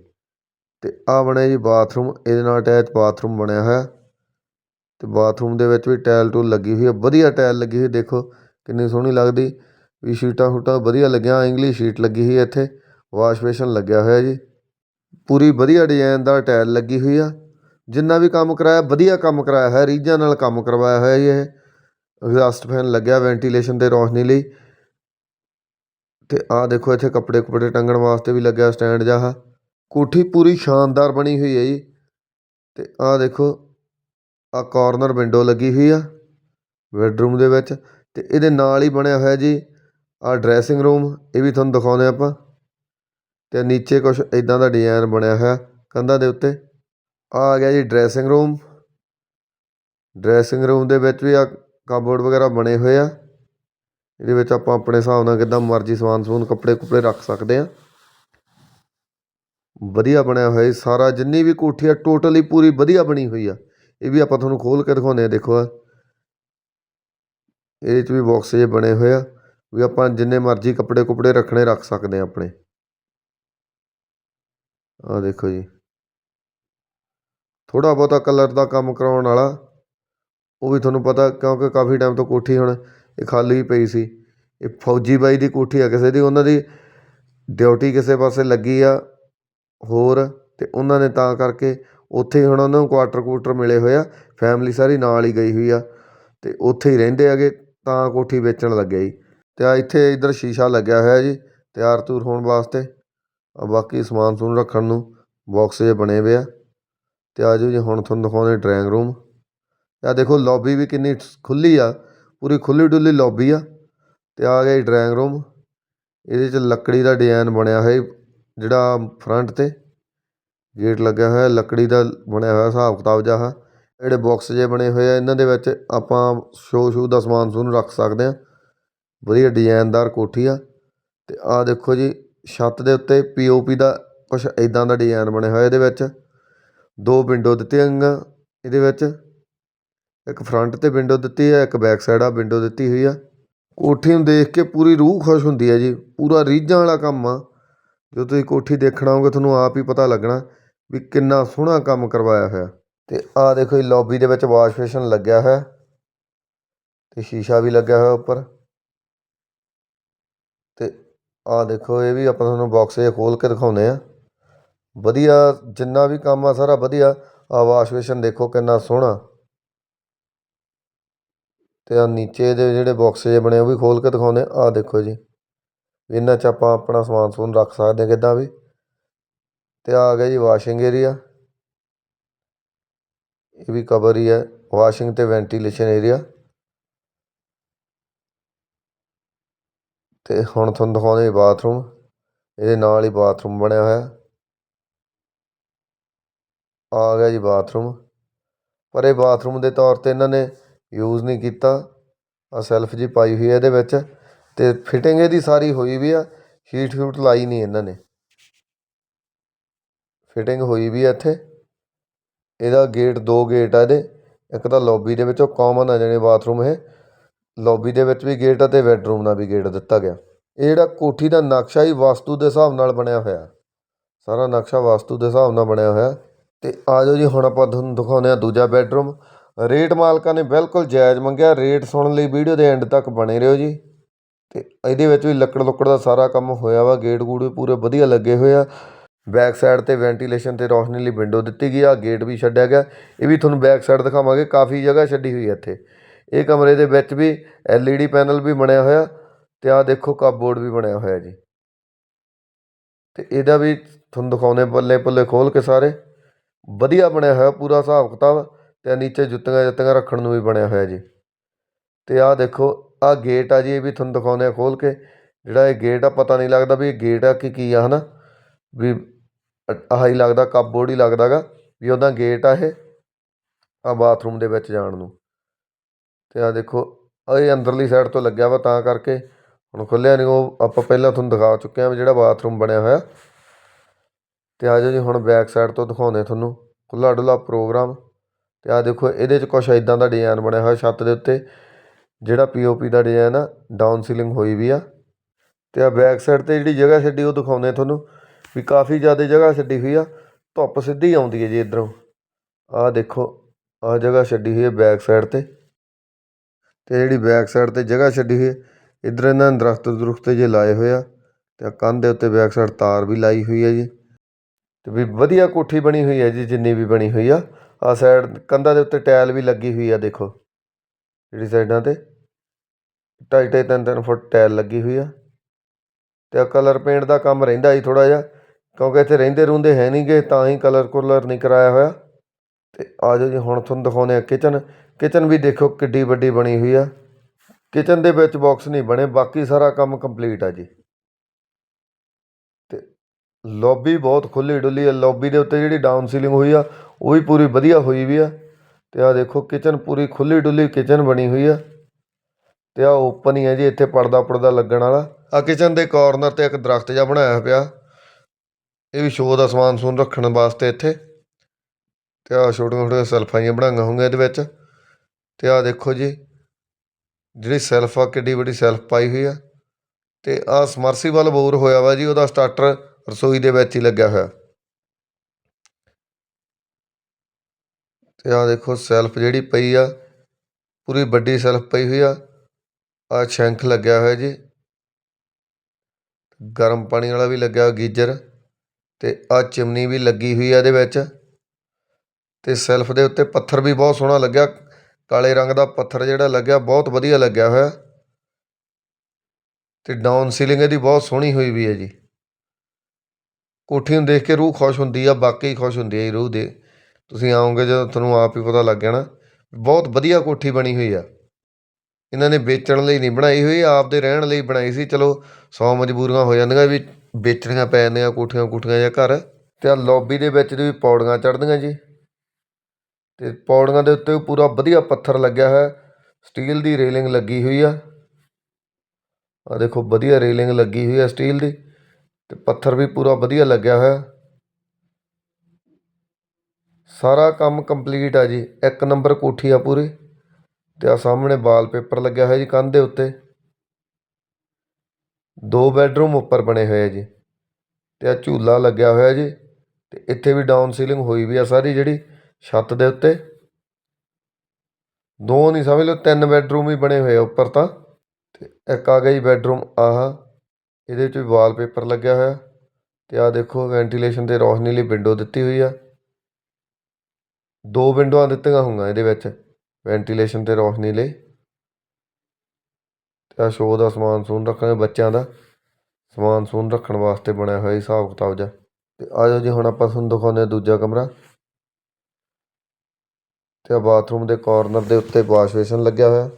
ਤੇ ਆ ਬਣਿਆ ਜੀ ਬਾਥਰੂਮ ਇਹਦੇ ਨਾਲ ਅਟੈਚ ਬਾਥਰੂਮ ਬਣਿਆ ਹੋਇਆ। ਤੇ ਬਾਥਰੂਮ ਦੇ ਵਿੱਚ ਵੀ ਟਾਇਲ ਟੂਲ ਲੱਗੀ ਹੋਈ ਹੈ ਵਧੀਆ ਟਾਇਲ ਲੱਗੀ ਹੋਈ ਦੇਖੋ ਕਿੰਨੀ ਸੋਹਣੀ ਲੱਗਦੀ। ਵੀ ਸ਼ੀਟਾਂ ਸ਼ੂਟਾਂ ਵਧੀਆ ਲੱਗੀਆਂ। ਇੰਗਲਿਸ਼ ਸ਼ੀਟ ਲੱਗੀ ਹੋਈ ਹੈ ਇੱਥੇ। ਵਾਸ਼ ਬੇਸ਼ਨ ਲੱਗਿਆ ਹੋਇਆ ਜੀ। ਪੂਰੀ ਵਧੀਆ ਡਿਜ਼ਾਇਨ ਦਾ ਟਾਇਲ ਲੱਗੀ ਹੋਈ ਆ। ਜਿੰਨਾ ਵੀ ਕੰਮ ਕਰਵਾਇਆ ਵਧੀਆ ਕੰਮ ਕਰਵਾਇਆ ਹੋਇਆ ਰੀਝਾਂ ਨਾਲ ਕੰਮ ਕਰਵਾਇਆ ਹੋਇਆ ਜੀ ਇਹ। ਐਗਜ਼ਾਸਟ ਫੈਨ ਲੱਗਿਆ ਵੈਂਟੀਲੇਸ਼ਨ ਤੇ ਰੌਸ਼ਨੀ ਲਈ। ਅਤੇ ਆਹ ਦੇਖੋ ਇੱਥੇ ਕੱਪੜੇ ਕੁਪੜੇ ਟੰਗਣ ਵਾਸਤੇ ਵੀ ਲੱਗਿਆ ਸਟੈਂਡ ਜਿਹਾ। ਕੋਠੀ ਪੂਰੀ ਸ਼ਾਨਦਾਰ ਬਣੀ ਹੋਈ ਹੈ ਜੀ। ਅਤੇ ਆਹ ਦੇਖੋ, ਆਹ ਕੋਰਨਰ ਵਿੰਡੋ ਲੱਗੀ ਹੋਈ ਆ ਬੈਡਰੂਮ ਦੇ ਵਿੱਚ। ਅਤੇ ਇਹਦੇ ਨਾਲ ਹੀ ਬਣਿਆ ਹੋਇਆ ਜੀ, ਆਹ ਡਰੈਸਿੰਗ ਰੂਮ ਇਹ ਵੀ ਤੁਹਾਨੂੰ ਦਿਖਾਉਂਦੇ ਆਪਾਂ। ਤੇ ਨੀਚੇ ਕੁਛ ਇਦਾਂ ਦਾ ਡਿਜ਼ਾਈਨ ਬਣਿਆ ਹੋਇਆ ਕੰਧਾਂ ਦੇ ਉੱਤੇ। ਆਹ ਆ ਗਿਆ ਜੀ ਡਰੈਸਿੰਗ ਰੂਮ ਡਰੈਸਿੰਗ ਰੂਮ ਦੇ ਵਿੱਚ ਵੀ ਆ ਕਾਬੋਰਡ ਵਗੈਰਾ ਬਣੇ ਹੋਏ ਆ। ਇਹਦੇ ਵਿੱਚ ਆਪਾਂ ਆਪਣੇ ਹਿਸਾਬ ਨਾਲ ਕਿੱਦਾਂ ਮਰਜ਼ੀ ਸਮਾਨ ਸਮੂਨ ਕੱਪੜੇ ਕੁਪੜੇ ਰੱਖ ਸਕਦੇ ਆ। ਵਧੀਆ ਬਣਿਆ ਹੋਇਆ ਜੀ ਸਾਰਾ, ਜਿੰਨੀ ਵੀ ਕੋਠੀ ਆ ਟੋਟਲੀ ਪੂਰੀ ਵਧੀਆ ਬਣੀ ਹੋਈ ਆ। ਇਹ ਵੀ ਆਪਾਂ ਤੁਹਾਨੂੰ ਖੋਲ ਕੇ ਦਿਖਾਉਂਦੇ ਆ, ਦੇਖੋ ਆ। ਇਹਦੇ 'ਚ ਵੀ ਬਾਕਸ ਜੇ ਬਣੇ ਹੋਏ ਆ। ਵੀ ਆਪਾਂ ਜਿੰਨੇ ਮਰਜ਼ੀ ਕੱਪੜੇ ਕੁਪੜੇ ਰੱਖਣੇ ਰੱਖ ਸਕਦੇ ਆ ਆਪਣੇ। ਆਹ ਦੇਖੋ ਜੀ। ਥੋੜ੍ਹਾ ਬਹੁਤਾ ਕਲਰ ਦਾ ਕੰਮ ਕਰਾਉਣ ਵਾਲਾ, ਉਹ ਵੀ ਤੁਹਾਨੂੰ ਪਤਾ ਕਿਉਂਕਿ ਕਾਫੀ ਟਾਈਮ ਤੋਂ ਕੋਠੀ ਹੁਣ ਇਹ ਖਾਲੀ ਪਈ ਸੀ। ਇਹ ਫੌਜੀ ਬਾਈ ਦੀ ਕੋਠੀ ਆ, ਕਿਸੇ ਦੀ ਉਹਨਾਂ ਦੀ ਡਿਊਟੀ ਕਿਸੇ ਪਾਸੇ ਲੱਗੀ ਆ ਹੋਰ ਅਤੇ ਉਹਨਾਂ ਨੇ ਤਾਂ ਕਰਕੇ ਉੱਥੇ ਹੀ ਹੁਣ ਉਹਨਾਂ ਨੂੰ ਕੁਆਟਰ ਕੁਆਟਰ ਮਿਲੇ ਹੋਏ ਆ ਫੈਮਿਲੀ ਸਾਰੀ ਨਾਲ ਹੀ ਗਈ ਹੋਈ ਆ ਅਤੇ ਉੱਥੇ ਹੀ ਰਹਿੰਦੇ ਹੈਗੇ ਤਾਂ ਕੋਠੀ ਵੇਚਣ ਲੱਗਿਆ ਜੀ। ਅਤੇ ਆ ਇੱਥੇ ਇੱਧਰ ਸ਼ੀਸ਼ਾ ਲੱਗਿਆ ਹੋਇਆ ਜੀ ਤਿਆਰ ਤੁਰ ਹੋਣ ਵਾਸਤੇ। ਬਾਕੀ ਸਮਾਨ ਸਮੂਨ ਰੱਖਣ ਨੂੰ ਬਾਕਸ ਜਿਹੇ ਬਣੇ ਹੋਏ ਆ। ਅਤੇ ਆ ਜਾਓ ਜੀ, ਹੁਣ ਤੁਹਾਨੂੰ ਦਿਖਾਉਂਦੇ ਡਰਾਇੰਗ ਰੂਮ ਆ ਦੇਖੋ ਲੌਬੀ ਵੀ ਕਿੰਨੀ ਖੁੱਲ੍ਹੀ ਆ, ਪੂਰੀ ਖੁੱਲ੍ਹੀ ਡੁੱਲੀ ਲੌਬੀ ਆ। ਅਤੇ ਆ ਗਿਆ ਜੀ ਡਰਾਇੰਗ ਰੂਮ ਇਹਦੇ 'ਚ ਲੱਕੜੀ ਦਾ ਡਿਜ਼ਾਇਨ ਬਣਿਆ ਹੋਇਆ ਜਿਹੜਾ ਫਰੰਟ 'ਤੇ। ਗੇਟ ਲੱਗਿਆ ਹੋਇਆ, ਲੱਕੜੀ ਦਾ ਬਣਿਆ ਹੋਇਆ, ਹਿਸਾਬ ਕਿਤਾਬ ਜਿਹਾ। ਆਹ ਜਿਹੜੇ ਬਾਕਸ ਜਿਹੇ ਬਣੇ ਹੋਏ ਆ, ਇਹਨਾਂ ਦੇ ਵਿੱਚ ਆਪਾਂ ਸ਼ੋ ਸ਼ੂ ਦਾ ਸਮਾਨ ਸੂਨ ਰੱਖ ਸਕਦੇ ਹਾਂ। ਵਧੀਆ ਡਿਜ਼ਾਇਨਦਾਰ ਕੋਠੀ ਆ। ਅਤੇ ਆਹ ਦੇਖੋ ਜੀ ਛੱਤ ਦੇ ਉੱਤੇ ਪੀ ਓ ਪੀ ਦਾ ਕੁਛ ਇੱਦਾਂ ਦਾ ਡਿਜ਼ਾਇਨ ਬਣਿਆ ਹੋਇਆ ਇਹਦੇ ਵਿੱਚ। ਦੋ ਵਿੰਡੋ ਦਿੱਤੀਆਂ ਗਈਆਂ ਇਹਦੇ ਵਿੱਚ। ਇੱਕ ਫਰੰਟ 'ਤੇ ਵਿੰਡੋ ਦਿੱਤੀ ਹੈ, ਇੱਕ ਬੈਕ ਸਾਈਡ ਆ ਵਿੰਡੋ ਦਿੱਤੀ ਹੋਈ ਆ। ਕੋਠੀ ਨੂੰ ਦੇਖ ਕੇ ਪੂਰੀ ਰੂਹ ਖੁਸ਼ ਹੁੰਦੀ ਹੈ ਜੀ। ਪੂਰਾ ਰੀਝਾਂ ਵਾਲਾ ਕੰਮ ਆ। ਜਦੋਂ ਤੁਸੀਂ ਕੋਠੀ ਦੇਖਣ ਆਓਗੇ ਤੁਹਾਨੂੰ ਆਪ ਹੀ ਪਤਾ ਲੱਗਣਾ ਵੀ ਕਿੰਨਾ ਸੋਹਣਾ ਕੰਮ ਕਰਵਾਇਆ ਹੋਇਆ। ਅਤੇ ਆਹ ਦੇਖੋ ਜੀ ਲੌਬੀ ਦੇ ਵਿੱਚ ਵਾਸ਼ ਬੇਸ਼ਨ ਲੱਗਿਆ ਹੋਇਆ। ਅਤੇ ਸ਼ੀਸ਼ਾ ਵੀ ਲੱਗਿਆ ਹੋਇਆ ਉੱਪਰ। ਆਹ ਦੇਖੋ, ਇਹ ਵੀ ਆਪਾਂ ਤੁਹਾਨੂੰ ਬਾਕਸ ਜਿਹਾ ਖੋਲ੍ਹ ਕੇ ਦਿਖਾਉਂਦੇ ਹਾਂ। ਵਧੀਆ, ਜਿੰਨਾ ਵੀ ਕੰਮ ਆ ਸਾਰਾ ਵਧੀਆ। ਆਹ ਵਾਸ਼ ਬੇਸ਼ਨ ਦੇਖੋ ਕਿੰਨਾ ਸੋਹਣਾ। ਅਤੇ ਆਹ ਨੀਚੇ ਦੇ ਜਿਹੜੇ ਬਾਕਸ ਜਿਹੇ ਬਣੇ, ਉਹ ਵੀ ਖੋਲ੍ਹ ਕੇ ਦਿਖਾਉਂਦੇ ਆਹ ਦੇਖੋ ਜੀ, ਇਹਨਾਂ 'ਚ ਆਪਾਂ ਆਪਣਾ ਸਮਾਨ ਸਮੂਨ ਰੱਖ ਸਕਦੇ ਹਾਂ ਕਿੱਦਾਂ ਵੀ। ਅਤੇ ਆ ਗਿਆ ਜੀ ਵਾਸ਼ਿੰਗ ਏਰੀਆ ਇਹ ਵੀ ਕਵਰ ਹੀ ਹੈ। ਵਾਸ਼ਿੰਗ ਅਤੇ ਵੈਂਟੀਲੇਸ਼ਨ ਏਰੀਆ ਅਤੇ ਹੁਣ ਤੁਹਾਨੂੰ ਦਿਖਾਉਂਦੇ ਬਾਥਰੂਮ। ਇਹਦੇ ਨਾਲ ਹੀ ਬਾਥਰੂਮ ਬਣਿਆ ਹੋਇਆ। ਆ ਗਿਆ ਜੀ ਬਾਥਰੂਮ। ਪਰ ਇਹ ਬਾਥਰੂਮ ਦੇ ਤੌਰ 'ਤੇ ਇਹਨਾਂ ਨੇ ਯੂਜ਼ ਨਹੀਂ ਕੀਤਾ। ਆ ਸੈਲਫ ਜੀ ਪਾਈ ਹੋਈ ਹੈ ਇਹਦੇ ਵਿੱਚ। ਅਤੇ ਫਿਟਿੰਗ ਇਹਦੀ ਸਾਰੀ ਹੋਈ ਵੀ ਆ। ਸ਼ੀਟ ਸ਼ੂਟ ਲਾਈ ਨਹੀਂ ਇਹਨਾਂ ਨੇ। ਫਿਟਿੰਗ ਹੋਈ ਵੀ ਆ ਇੱਥੇ। ਇਹਦਾ ਗੇਟ ਦੋ ਗੇਟ ਆ ਇਹਦੇ। ਇੱਕ ਤਾਂ ਲੌਬੀ ਦੇ ਵਿੱਚ ਉਹ ਕਾਮਨ ਆ ਜਾਣੀ ਬਾਥਰੂਮ ਇਹ। ਲੌਬੀ ਦੇ ਵਿੱਚ ਵੀ ਗੇਟ ਆ ਅਤੇ ਬੈਡਰੂਮ ਨਾਲ ਵੀ ਗੇਟ ਦਿੱਤਾ ਗਿਆ। ਇਹ ਜਿਹੜਾ ਕੋਠੀ ਦਾ ਨਕਸ਼ਾ ਹੀ ਵਾਸਤੂ ਦੇ ਹਿਸਾਬ ਨਾਲ ਬਣਿਆ ਹੋਇਆ। ਸਾਰਾ ਨਕਸ਼ਾ ਵਾਸਤੂ ਦੇ ਹਿਸਾਬ ਨਾਲ ਬਣਿਆ ਹੋਇਆ। ਅਤੇ ਆ ਜਾਓ ਜੀ, ਹੁਣ ਆਪਾਂ ਤੁਹਾਨੂੰ ਦਿਖਾਉਂਦੇ ਹਾਂ ਦੂਜਾ ਬੈਡਰੂਮ। ਰੇਟ ਮਾਲਕਾਂ ਨੇ ਬਿਲਕੁਲ ਜਾਇਜ਼ ਮੰਗਿਆ। ਰੇਟ ਸੁਣਨ ਲਈ ਵੀਡੀਓ ਦੇ ਐਂਡ ਤੱਕ ਬਣੇ ਰਹੋ ਜੀ। ਅਤੇ ਇਹਦੇ ਵਿੱਚ ਵੀ ਲੱਕੜ ਲੁੱਕੜ ਦਾ ਸਾਰਾ ਕੰਮ ਹੋਇਆ ਵਾ। ਗੇਟ ਗੂੜ ਵੀ ਪੂਰੇ ਵਧੀਆ ਲੱਗੇ ਹੋਏ ਆ। ਬੈਕ ਸਾਈਡ 'ਤੇ ਵੈਂਟੀਲੇਸ਼ਨ 'ਤੇ ਰੋਸ਼ਨੀ ਲਈ ਵਿੰਡੋ ਦਿੱਤੀ ਗਈ ਆ। ਗੇਟ ਵੀ ਛੱਡਿਆ ਗਿਆ। ਇਹ ਵੀ ਤੁਹਾਨੂੰ ਬੈਕ ਸਾਈਡ ਦਿਖਾਵਾਂਗੇ। ਕਾਫੀ ਜਗ੍ਹਾ ਛੱਡੀ ਹੋਈ ਹੈ ਇੱਥੇ। ਇਹ ਕਮਰੇ ਦੇ ਵਿੱਚ ਵੀ ਐਲ ਈ ਡੀ ਪੈਨਲ ਵੀ ਬਣਿਆ ਹੋਇਆ ਅਤੇ ਆਹ ਦੇਖੋ ਕੱਪਬੋਰਡ ਵੀ ਬਣਿਆ ਹੋਇਆ ਜੀ। ਅਤੇ ਇਹਦਾ ਵੀ ਤੁਹਾਨੂੰ ਦਿਖਾਉਂਦੇ ਪੱਲੇ ਪੁੱਲੇ ਖੋਲ੍ਹ ਕੇ ਸਾਰੇ। ਵਧੀਆ ਬਣਿਆ ਹੋਇਆ ਪੂਰਾ ਹਿਸਾਬ ਕਿਤਾਬ ਅਤੇ ਨੀਚੇ ਜੁੱਤੀਆਂ ਜੁੱਤੀਆਂ ਰੱਖਣ ਨੂੰ ਵੀ ਬਣਿਆ ਹੋਇਆ ਜੀ। ਅਤੇ ਆਹ ਦੇਖੋ, ਆਹ ਗੇਟ ਆ ਜੀ, ਇਹ ਵੀ ਤੁਹਾਨੂੰ ਦਿਖਾਉਂਦੇ ਆ ਖੋਲ੍ਹ ਕੇ। ਜਿਹੜਾ ਇਹ ਗੇਟ ਆ, ਪਤਾ ਨਹੀਂ ਲੱਗਦਾ ਵੀ ਇਹ ਗੇਟ ਆ ਕਿ ਕੀ ਆ ਹੈ ਨਾ ਵੀ ਆਹ ਹੀ ਲੱਗਦਾ ਕੱਪਬੋਰਡ ਹੀ ਲੱਗਦਾ ਗਾ ਵੀ ਉਹਦਾ ਗੇਟ ਆ ਇਹ ਆ ਬਾਥਰੂਮ ਦੇ ਵਿੱਚ ਜਾਣ ਨੂੰ। ਅਤੇ ਆਹ ਦੇਖੋ ਇਹ ਅੰਦਰਲੀ ਸਾਈਡ ਤੋਂ ਲੱਗਿਆ ਵਾ ਤਾਂ ਕਰਕੇ ਹੁਣ ਖੁੱਲ੍ਹਿਆ ਨਹੀਂ ਉਹ ਆਪਾਂ ਪਹਿਲਾਂ ਤੁਹਾਨੂੰ ਦਿਖਾ ਚੁੱਕੇ ਹਾਂ ਵੀ ਜਿਹੜਾ ਬਾਥਰੂਮ ਬਣਿਆ ਹੋਇਆ। ਅਤੇ ਆ ਜਾਓ ਜੀ, ਹੁਣ ਬੈਕ ਸਾਈਡ ਤੋਂ ਦਿਖਾਉਂਦੇ ਤੁਹਾਨੂੰ, ਖੁੱਲ੍ਹਾ ਡੁੱਲਾ ਪ੍ਰੋਗਰਾਮ ਅਤੇ ਆਹ ਦੇਖੋ, ਇਹਦੇ 'ਚ ਕੁਛ ਇੱਦਾਂ ਦਾ ਡਿਜ਼ਾਈਨ ਬਣਿਆ ਹੋਇਆ ਛੱਤ ਦੇ ਉੱਤੇ, ਜਿਹੜਾ ਪੀ ਓ ਪੀ ਦਾ ਡਿਜ਼ਾਈਨ ਆ ਡਾਊਨ ਸੀਲਿੰਗ ਹੋਈ ਵੀ ਆ। ਅਤੇ ਆ ਬੈਕ ਸਾਈਡ 'ਤੇ ਜਿਹੜੀ ਜਗ੍ਹਾ ਛੱਡੀ, ਉਹ ਦਿਖਾਉਂਦੇ ਤੁਹਾਨੂੰ ਵੀ ਕਾਫੀ ਜ਼ਿਆਦਾ ਜਗ੍ਹਾ ਛੱਡੀ ਹੋਈ ਆ, ਧੁੱਪ ਸਿੱਧੀ ਆਉਂਦੀ ਹੈ ਜੀ ਇੱਧਰੋਂ। ਆਹ ਦੇਖੋ, ਆਹ ਜਗ੍ਹਾ ਛੱਡੀ ਹੋਈ ਹੈ ਬੈਕ ਸਾਈਡ 'ਤੇ। ਅਤੇ ਜਿਹੜੀ ਬੈਕ ਸਾਈਡ 'ਤੇ ਜਗ੍ਹਾ ਛੱਡੀ ਹੋਈ ਹੈ, ਇੱਧਰ ਇਹਨਾਂ ਨੇ ਦਰਖਤ ਦਰੁਖਤ ਜੇ ਲਾਏ ਹੋਏ ਆ ਅਤੇ ਕੰਧ ਦੇ ਉੱਤੇ ਬੈਕ ਸਾਈਡ ਤਾਰ ਵੀ ਲਾਈ ਹੋਈ ਹੈ ਜੀ। ਅਤੇ ਵੀ ਵਧੀਆ ਕੋਠੀ ਬਣੀ ਹੋਈ ਹੈ ਜੀ, ਜਿੰਨੀ ਵੀ ਬਣੀ ਹੋਈ ਆ। ਆਹ ਸਾਈਡ ਕੰਧਾਂ ਦੇ ਉੱਤੇ ਟਾਇਲ ਵੀ ਲੱਗੀ ਹੋਈ ਆ, ਦੇਖੋ। ਜਿਹੜੀ ਸਾਈਡਾਂ 'ਤੇ ਢਾਈ ਢਾਈ ਤਿੰਨ ਤਿੰਨ ਫੁੱਟ ਟਾਇਲ ਲੱਗੀ ਹੋਈ ਆ। ਅਤੇ ਕਲਰ ਪੇਂਟ ਦਾ ਕੰਮ ਰਹਿੰਦਾ ਜੀ ਥੋੜ੍ਹਾ ਜਿਹਾ, ਕਿਉਂਕਿ ਇੱਥੇ ਰਹਿੰਦੇ ਰੁੰਦੇ ਹੈ ਨਹੀਂ ਗੇ, ਤਾਂ ਹੀ ਕਲਰ ਕੁਲਰ ਨਹੀਂ ਕਰਾਇਆ ਹੋਇਆ। ਅਤੇ ਆ ਜਾਓ ਜੀ, ਹੁਣ ਤੁਹਾਨੂੰ ਦਿਖਾਉਂਦੇ ਆ ਕਿਚਨ ਕਿਚਨ ਵੀ ਦੇਖੋ ਕਿੱਡੀ ਵੱਡੀ ਬਣੀ ਹੋਈ ਆ। ਕਿਚਨ ਦੇ ਵਿੱਚ ਬਾਕਸ ਨਹੀਂ ਬਣੇ, ਬਾਕੀ ਸਾਰਾ ਕੰਮ ਕੰਪਲੀਟ ਆ ਜੀ। ਅਤੇ ਲੌਬੀ ਬਹੁਤ ਖੁੱਲ੍ਹੀ ਡੁੱਲੀ ਆ ਲੌਬੀ ਦੇ ਉੱਤੇ ਜਿਹੜੀ ਡਾਊਨ ਸੀਲਿੰਗ ਹੋਈ ਆ, ਉਹ ਵੀ ਪੂਰੀ ਵਧੀਆ ਹੋਈ ਵੀ ਆ। ਅਤੇ ਆਹ ਦੇਖੋ ਕਿਚਨ ਪੂਰੀ ਖੁੱਲ੍ਹੀ ਡੁੱਲੀ, ਕਿਚਨ ਬਣੀ ਹੋਈ ਆ। ਅਤੇ ਆਹ ਓਪਨ ਹੀ ਹੈ ਜੀ, ਇੱਥੇ ਪਰਦਾ ਪੁਰਦਾ ਲੱਗਣ ਵਾਲਾ। ਆ ਕਿਚਨ ਦੇ ਕੋਰਨਰ 'ਤੇ ਇੱਕ ਦਰਖਤ ਜਿਹਾ ਬਣਾਇਆ ਪਿਆ। ਇਹ ਵੀ ਸ਼ੋਅ ਦਾ ਸਮਾਨ ਸਮੂਨ ਰੱਖਣ ਵਾਸਤੇ ਇੱਥੇ। ਅਤੇ ਆਹ ਛੋਟੀਆਂ ਛੋਟੀਆਂ ਸੈਲਫਾਂ ਬਣਾਈਆਂ ਹੋਈਆਂ ਇਹਦੇ ਵਿੱਚ। ਅਤੇ ਆਹ ਦੇਖੋ ਜੀ, ਜਿਹੜੀ ਸੈਲਫ ਆ, ਕਿੱਡੀ ਵੱਡੀ ਸੈਲਫ ਪਾਈ ਹੋਈ ਆ। ਅਤੇ ਆਹ ਸਮਰਸੀਬਲ ਬੋਰ ਹੋਇਆ ਵਾ ਜੀ, ਉਹਦਾ ਸਟਾਰਟਰ ਰਸੋਈ ਦੇ ਵਿੱਚ ਹੀ ਲੱਗਿਆ ਹੋਇਆ। ਅਤੇ ਆਹ ਦੇਖੋ ਸੈਲਫ ਜਿਹੜੀ ਪਈ ਆ, ਪੂਰੀ ਵੱਡੀ ਸੈਲਫ ਪਈ ਹੋਈ ਆ। ਆਹ ਸ਼ੈਂਕ ਲੱਗਿਆ ਹੋਇਆ ਜੀ। ਗਰਮ ਪਾਣੀ ਵਾਲਾ ਵੀ ਲੱਗਿਆ ਗੀਜ਼ਰ। ਅਤੇ ਆਹ ਚਿਮਨੀ ਵੀ ਲੱਗੀ ਹੋਈ ਆ ਇਹਦੇ ਵਿੱਚ। ਅਤੇ ਸੈਲਫ ਦੇ ਉੱਤੇ ਪੱਥਰ ਵੀ ਬਹੁਤ ਸੋਹਣਾ ਲੱਗਿਆ। ਕਾਲੇ ਰੰਗ ਦਾ ਪੱਥਰ ਜਿਹੜਾ ਲੱਗਿਆ, ਬਹੁਤ ਵਧੀਆ ਲੱਗਿਆ ਹੋਇਆ। ਤੇ ਡਾਊਨ ਸੀਲਿੰਗ ਇਹਦੀ ਬਹੁਤ ਸੋਹਣੀ ਹੋਈ ਵੀ ਹੈ ਜੀ। ਕੋਠੀ ਨੂੰ ਦੇਖ ਕੇ ਰੂਹ ਖੁਸ਼ ਹੁੰਦੀ ਆ ਬਾਕੀ ਖੁਸ਼ ਹੁੰਦੀ ਹੈ ਜੀ ਰੂਹ ਦੇ। ਤੁਸੀਂ ਆਓਗੇ ਜਦੋਂ ਤੁਹਾਨੂੰ ਆਪ ਹੀ ਪਤਾ ਲੱਗ ਜਾਣਾ ਬਹੁਤ ਵਧੀਆ ਕੋਠੀ ਬਣੀ ਹੋਈ ਆ। ਇਹਨਾਂ ਨੇ ਵੇਚਣ ਲਈ ਨਹੀਂ ਬਣਾਈ ਹੋਈ ਆਪ ਦੇ ਰਹਿਣ ਲਈ ਬਣਾਈ ਸੀ। ਚਲੋ, ਸੌ ਮਜਬੂਰੀਆਂ ਹੋ ਜਾਂਦੀਆਂ ਵੀ ਵੇਚਣੀਆਂ ਪੈ ਜਾਂਦੀਆਂ ਕੋਠੀਆਂ ਕੋਠੀਆਂ ਜਾਂ ਘਰ। ਤੇ ਆ ਲੌਬੀ ਦੇ ਵਿੱਚ ਦੀ ਵੀ ਪੌੜੀਆਂ ਚੜ੍ਹਦੀਆਂ ਜੀ। ਤੇ ਪੌੜੀਆਂ ਦੇ ਉੱਤੇ ਪੂਰਾ ਵਧੀਆ ਪੱਥਰ ਲੱਗਿਆ ਹੋਇਆ ਸਟੀਲ ਦੀ ਰੇਲਿੰਗ ਲੱਗੀ ਹੋਈ ਆ। ਆ ਦੇਖੋ, ਵਧੀਆ ਰੇਲਿੰਗ ਲੱਗੀ ਹੋਈ ਆ ਸਟੀਲ ਦੀ ਤੇ ਪੱਥਰ ਵੀ ਪੂਰਾ ਵਧੀਆ ਲੱਗਿਆ ਹੋਇਆ। ਸਾਰਾ ਕੰਮ ਕੰਪਲੀਟ ਆ ਜੀ। ਇੱਕ ਨੰਬਰ ਕੋਠੀ ਆ ਪੂਰੀ ਤੇ ਆ ਸਾਹਮਣੇ ਵਾਲਪੇਪਰ ਲੱਗਿਆ ਹੋਇਆ ਜੀ ਕੰਧ ਦੇ ਉੱਤੇ। ਦੋ ਬੈੱਡਰੂਮ ਉੱਪਰ ਬਣੇ ਹੋਏ ਆ ਜੀ ਤੇ ਆ ਝੂਲਾ ਲੱਗਿਆ ਹੋਇਆ ਜੀ ਤੇ ਇੱਥੇ ਵੀ ਡਾਊਨ ਸੀਲਿੰਗ ਹੋਈ ਵੀ ਆ ਸਾਰੀ ਜਿਹੜੀ। ਛੱਤ ਦੇ ਉੱਤੇ। ਦੋ ਨਹੀਂ ਸਮਝ ਲਓ, ਤਿੰਨ ਬੈਡਰੂਮ ਹੀ ਬਣੇ ਹੋਏ ਆ ਉੱਪਰ ਤਾਂ। ਅਤੇ ਇੱਕ ਆ ਗਿਆ ਜੀ ਬੈੱਡਰੂਮ ਆਹ। ਇਹਦੇ ਵਿੱਚ ਵੀ ਵਾਲਪੇਪਰ ਲੱਗਿਆ ਹੋਇਆ। ਅਤੇ ਆਹ ਦੇਖੋ ਵੈਂਟੀਲੇਸ਼ਨ ਅਤੇ ਰੋਸ਼ਨੀ ਲਈ ਵਿੰਡੋ ਦਿੱਤੀ ਹੋਈ ਆ। ਦੋ ਵਿੰਡੋਆਂ ਦਿੱਤੀਆਂ ਹੋਈਆਂ ਇਹਦੇ ਵਿੱਚ ਵੈਂਟੀਲੇਸ਼ਨ ਅਤੇ ਰੋਸ਼ਨੀ ਲਈ। ਅਤੇ ਆਹ ਸ਼ੋਅ ਦਾ ਸਮਾਨ ਸਮੂਨ ਰੱਖਣਾ ਬੱਚਿਆਂ ਦਾ। ਸਮਾਨ ਸਮੂਨ ਰੱਖਣ ਵਾਸਤੇ ਬਣਿਆ ਹੋਇਆ ਹਿਸਾਬ ਕਿਤਾਬ ਜਿਹਾ। ਅਤੇ ਆ ਜਾਓ ਜੀ, ਹੁਣ ਆਪਾਂ ਤੁਹਾਨੂੰ ਦਿਖਾਉਂਦੇ ਹਾਂ ਦੂਜਾ ਕਮਰਾ। ਤੇ ਆ ਬਾਥਰੂਮ ਦੇ ਕਾਰਨਰ ਦੇ ਉੱਤੇ ਵਾਸ਼ ਬੇਸਿਨ ਲੱਗਿਆ ਹੋਇਆ।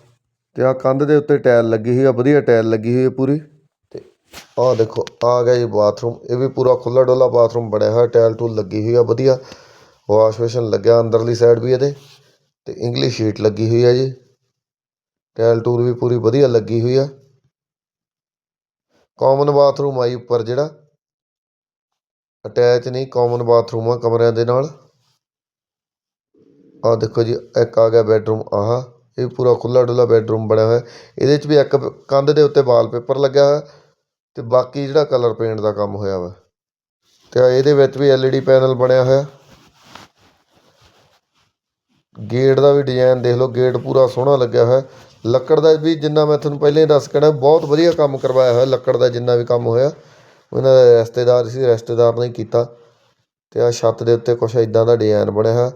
ਤੇ ਆ ਕੰਧ ਦੇ ਉੱਤੇ ਟਾਇਲ ਲੱਗੀ ਹੋਈ ਆ, ਵਧੀਆ ਟਾਇਲ ਲੱਗੀ ਹੋਈ ਹੈ ਪੂਰੀ। ਤੇ ਆਹ ਦੇਖੋ ਆ ਗਿਆ ਜੀ ਬਾਥਰੂਮ, ਇਹ ਵੀ ਪੂਰਾ ਖੁੱਲਾ ਡੁੱਲਾ ਬਾਥਰੂਮ ਬਣਿਆ ਹੋਇਆ, ਟਾਇਲ ਟੂਲ ਲੱਗੀ ਹੋਈ ਆ, ਵਧੀਆ। ਵਾਸ਼ ਬੇਸਿਨ ਲੱਗਿਆ ਅੰਦਰਲੀ ਸਾਈਡ ਵੀ ਇਹਦੇ, ਤੇ ਇੰਗਲਿਸ਼ ਸ਼ੀਟ ਲੱਗੀ ਹੋਈ ਆ ਜੀ। ਟਾਇਲ ਟੂਲ ਵੀ ਪੂਰੀ ਵਧੀਆ ਲੱਗੀ ਹੋਈ ਆ। ਕਾਮਨ ਬਾਥਰੂਮ ਆਈ ਉੱਪਰ ਜਿਹੜਾ। ਅਟੈਚ ਨਹੀਂ ਕਾਮਨ ਬਾਥਰੂਮ ਆ ਕਮਰਿਆਂ ਦੇ ਨਾਲ। ਆਹ ਦੇਖੋ ਜੀ, ਇੱਕ ਆ ਗਿਆ ਬੈਡਰੂਮ ਆਹ, ਇਹ ਪੂਰਾ ਖੁੱਲ੍ਹਾ ਡੁੱਲਾ ਬੈਡਰੂਮ ਬਣਿਆ ਹੋਇਆ। ਇਹਦੇ 'ਚ ਵੀ ਇੱਕ ਕੰਧ ਦੇ ਉੱਤੇ ਵਾਲਪੇਪਰ ਲੱਗਿਆ ਹੋਇਆ ਅਤੇ ਬਾਕੀ ਜਿਹੜਾ ਕਲਰ ਪੇਂਟ ਦਾ ਕੰਮ ਹੋਇਆ ਵਾ। ਅਤੇ ਇਹਦੇ ਵਿੱਚ ਵੀ ਐੱਲ ਈ ਡੀ ਪੈਨਲ ਬਣਿਆ ਹੋਇਆ। ਗੇਟ ਦਾ ਵੀ ਡਿਜ਼ਾਈਨ ਦੇਖ ਲਓ, ਗੇਟ ਪੂਰਾ ਸੋਹਣਾ ਲੱਗਿਆ ਹੋਇਆ। ਲੱਕੜ ਦਾ ਵੀ ਜਿੰਨਾ ਮੈਂ ਤੁਹਾਨੂੰ ਪਹਿਲਾਂ ਹੀ ਦੱਸ ਕਹਿਣਾ ਬਹੁਤ ਵਧੀਆ ਕੰਮ ਕਰਵਾਇਆ ਹੋਇਆ ਲੱਕੜ ਦਾ ਜਿੰਨਾ ਵੀ ਕੰਮ ਹੋਇਆ। ਉਹਨਾਂ ਦਾ ਰਿਸ਼ਤੇਦਾਰ ਸੀ, ਰਿਸ਼ਤੇਦਾਰ ਨੇ ਕੀਤਾ। ਅਤੇ ਆ ਛੱਤ ਦੇ ਉੱਤੇ ਕੁਛ ਇਦਾਂ ਦਾ ਡਿਜ਼ਾਈਨ ਬਣਿਆ ਹੋਇਆ।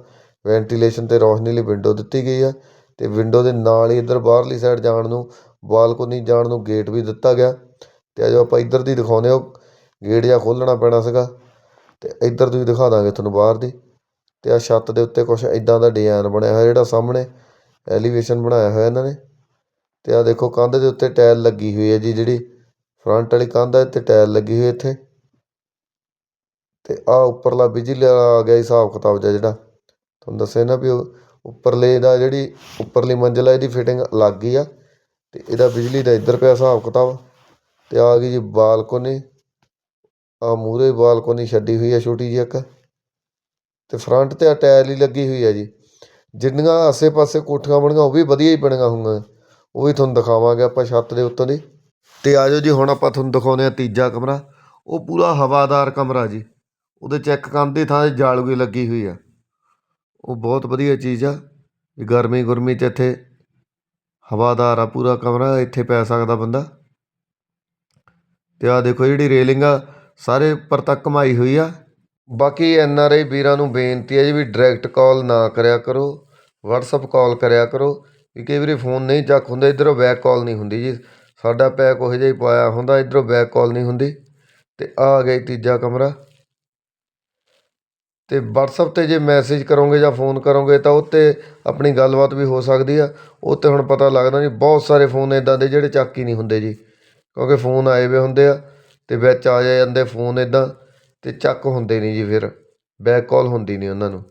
ਵੈਂਟੀਲੇਸ਼ਨ ਤੇ ਰੋਸ਼ਨੀ ਲਈ ਵਿੰਡੋ ਦਿੱਤੀ ਗਈ ਆ ਤੇ ਵਿੰਡੋ ਦੇ ਨਾਲ ਹੀ ਇੱਧਰ ਬਾਹਰਲੀ ਸਾਈਡ ਜਾਣ ਨੂੰ, ਬਾਲਕੋਨੀ ਜਾਣ ਨੂੰ ਗੇਟ ਵੀ ਦਿੱਤਾ ਗਿਆ। ਤੇ ਜੋ ਆਪਾਂ ਇੱਧਰ ਦੀ ਦਿਖਾਉਂਦੇ ਹੋ। ਗੇਟ ਜਿਹਾ ਖੋਲ੍ਹਣਾ ਪੈਣਾ ਸੀਗਾ। ਤੇ ਇੱਧਰ ਦੀ ਵੀ ਦਿਖਾ ਦਾਂਗੇ ਤੁਹਾਨੂੰ ਬਾਹਰ ਦੀ। ਤੇ ਆ ਛੱਤ ਦੇ ਉੱਤੇ ਕੁਛ ਇਦਾਂ ਦਾ ਡਿਜ਼ਾਈਨ ਬਣਿਆ ਹੋਇਆ ਜਿਹੜਾ ਸਾਹਮਣੇ ਐਲੀਵੇਸ਼ਨ ਬਣਾਇਆ ਹੋਇਆ ਇਹਨਾਂ ਨੇ। ਤੇ ਆ ਦੇਖੋ ਕੰਧ ਦੇ ਉੱਤੇ ਟਾਇਲ ਲੱਗੀ ਹੋਈ ਹੈ ਜੀ, ਜਿਹੜੀ ਫਰੰਟ ਵਾਲੀ ਕੰਧ ਹੈ ਤੇ ਟਾਇਲ ਲੱਗੀ ਹੋਈ ਇੱਥੇ। ਤੇ ਆ ਉੱਪਰਲਾ ਬਿਜਲੀ ਆ ਗਿਆ ਹਿਸਾਬ ਕਿਤਾਬ ਜਿਹਾ ਜਿਹੜਾ। ਤੁਹਾਨੂੰ ਦੱਸਿਆ ਨਾ ਵੀ ਉਹ ਉੱਪਰਲੇ ਦਾ ਜਿਹੜੀ ਉੱਪਰਲੀ ਮੰਜ਼ਿਲ ਆ, ਇਹਦੀ ਫਿਟਿੰਗ ਅਲੱਗ ਹੀ ਆ ਅਤੇ ਇਹਦਾ ਬਿਜਲੀ ਦਾ ਇੱਧਰ ਪਿਆ ਹਿਸਾਬ ਕਿਤਾਬ ਅਤੇ ਆ ਗਈ ਜੀ ਬਾਲਕੋਨੀ। ਆ ਮੂਹਰੇ ਬਾਲਕੋਨੀ ਛੱਡੀ ਹੋਈ ਆ ਛੋਟੀ ਜਿਹੀ ਇੱਕ ਅਤੇ ਫਰੰਟ ਤੇ ਆ ਟਾਇਲ ਹੀ ਲੱਗੀ ਹੋਈ ਆ ਜੀ। ਜਿੰਨੀਆਂ ਆਸੇ-ਪਾਸੇ ਕੋਠੀਆਂ ਬਣੀਆਂ, ਉਹ ਵੀ ਵਧੀਆ ਹੀ ਬਣੀਆਂ ਹੋਈਆਂ। ਉਹ ਵੀ ਤੁਹਾਨੂੰ ਦਿਖਾਵਾਂਗੇ ਆਪਾਂ ਛੱਤ ਦੇ ਉੱਤੋਂ ਦੀ। ਅਤੇ ਆ ਆਜੋ ਜੀ, ਹੁਣ ਆਪਾਂ ਤੁਹਾਨੂੰ ਦਿਖਾਉਂਦੇ ਹਾਂ ਤੀਜਾ ਕਮਰਾ। ਉਹ ਪੂਰਾ ਹਵਾਦਾਰ ਕਮਰਾ ਜੀ। ਉਹਦੇ ਚੈੱਕ ਕਰਨ ਦੀ ਥਾਂ 'ਤੇ ਜਾਲੂਗੀ ਲੱਗੀ ਹੋਈ ਆ। ਉਹ ਬਹੁਤ ਵਧੀਆ ਚੀਜ਼ ਆ। ਵੀ ਗਰਮੀ ਗੁਰਮੀ 'ਚ ਇੱਥੇ ਹਵਾਦਾਰ ਆ, ਪੂਰਾ ਕਮਰਾ ਇੱਥੇ ਪੈ ਸਕਦਾ ਬੰਦਾ। ਅਤੇ ਆਹ ਦੇਖੋ ਜਿਹੜੀ ਰੇਲਿੰਗ ਆ, ਸਾਰੇ ਉੱਪਰ ਤੱਕ ਘਮਾਈ ਹੋਈ ਆ। ਬਾਕੀ ਐਨ ਆਰ ਆਈ ਵੀਰਾਂ ਨੂੰ ਬੇਨਤੀ ਹੈ ਜੀ ਵੀ ਡਾਇਰੈਕਟ ਕਾਲ ਨਾ ਕਰਿਆ ਕਰੋ। ਵਟਸਐਪ ਕਾਲ ਕਰਿਆ ਕਰੋ। ਵੀ ਕਈ ਵਾਰੀ ਫੋਨ ਨਹੀਂ ਚੱਕ ਹੁੰਦਾ, ਇੱਧਰੋਂ ਬੈਕ ਕਾਲ ਨਹੀਂ ਹੁੰਦੀ ਜੀ। ਸਾਡਾ ਪੈਕ ਉਹ ਜਿਹਾ ਹੀ ਪਾਇਆ ਹੁੰਦਾ, ਇੱਧਰੋਂ ਬੈਕ ਕਾਲ ਨਹੀਂ ਹੁੰਦੀ। ਅਤੇ ਆ ਗਿਆ ਤੀਜਾ ਕਮਰਾ। ਅਤੇ ਵਟਸਐਪ ਤੇ ਜੇ ਮੈਸੇਜ ਕਰੋਂਗੇ ਜਾਂ ਫੋਨ ਕਰੋਗੇ ਤਾਂ ਉਹ 'ਤੇ ਆਪਣੀ ਗੱਲਬਾਤ ਵੀ ਹੋ ਸਕਦੀ ਆ। ਉਹ 'ਤੇ ਹੁਣ ਪਤਾ ਲੱਗਦਾ ਨਹੀਂ ਬਹੁਤ ਸਾਰੇ ਫੋਨ ਇੱਦਾਂ ਦੇ ਜਿਹੜੇ ਚੱਕ ਹੀ ਨਹੀਂ ਹੁੰਦੇ ਜੀ। ਕਿਉਂਕਿ ਫੋਨ ਆਏ ਵੇ ਹੁੰਦੇ ਆ ਅਤੇ ਵਿੱਚ ਆ ਜਾਂਦੇ ਫੋਨ ਇੱਦਾਂ ਅਤੇ ਚੱਕ ਹੁੰਦੇ ਨਹੀਂ ਜੀ ਫਿਰ। ਬੈਕ ਕਾਲ ਹੁੰਦੀ ਨਹੀਂ ਉਹਨਾਂ ਨੂੰ।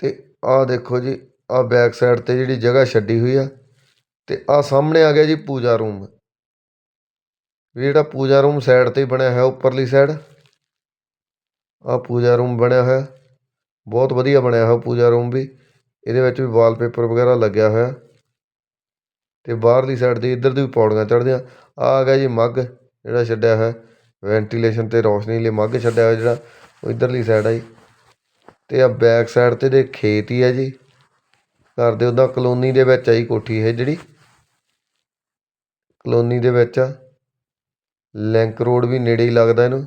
ਅਤੇ ਆਹ ਦੇਖੋ ਜੀ, ਆਹ ਬੈਕ ਸਾਈਡ 'ਤੇ ਜਿਹੜੀ ਜਗ੍ਹਾ ਛੱਡੀ ਹੋਈ ਆ ਅਤੇ ਆਹ ਸਾਹਮਣੇ ਆ ਗਿਆ ਜੀ ਪੂਜਾ ਰੂਮ ਵੀ ਜਿਹੜਾ ਪੂਜਾ ਰੂਮ ਸਾਈਡ 'ਤੇ ਹੀ ਬਣਿਆ ਹੋਇਆ, ਉੱਪਰਲੀ ਸਾਈਡ ਆਹ ਪੂਜਾ ਰੂਮ ਬਣਿਆ ਹੋਇਆ। ਬਹੁਤ ਵਧੀਆ ਬਣਿਆ ਹੋਇਆ ਪੂਜਾ ਰੂਮ ਵੀ। ਇਹਦੇ ਵਿੱਚ ਵੀ ਵਾਲਪੇਪਰ ਵਗੈਰਾ ਲੱਗਿਆ ਹੋਇਆ। ਤੇ ਬਾਹਰਲੀ ਸਾਈਡ ਦੀ ਇੱਧਰ ਦੀ ਵੀ ਪੌੜੀਆਂ ਚੜ੍ਹਦੀਆਂ। ਆਹ ਆ ਗਿਆ ਜੀ ਮੱਗ, ਜਿਹੜਾ ਛੱਡਿਆ ਹੋਇਆ। ਵੈਂਟੀਲੇਸ਼ਨ ਤੇ ਰੌਸ਼ਨੀ ਲਈ ਮੱਗ ਛੱਡਿਆ ਹੋਇਆ ਜਿਹੜਾ, ਉਹ ਇੱਧਰਲੀ ਸਾਈਡ ਆ ਜੀ। ਤੇ ਆ ਬੈਕ ਸਾਈਡ ਤੇ ਦੇ ਖੇਤ ਹੀ ਆ ਜੀ। ਘਰ ਦੇ ਉੱਦਾਂ ਕਲੋਨੀ ਦੇ ਵਿੱਚ ਆਈ ਕੋਠੀ ਹੈ ਜਿਹੜੀ। ਕਲੋਨੀ ਦੇ ਵਿੱਚ ਆ। ਲਿੰਕ ਰੋਡ ਵੀ ਨੇੜੇ ਹੀ ਲੱਗਦਾ ਇਹਨੂੰ।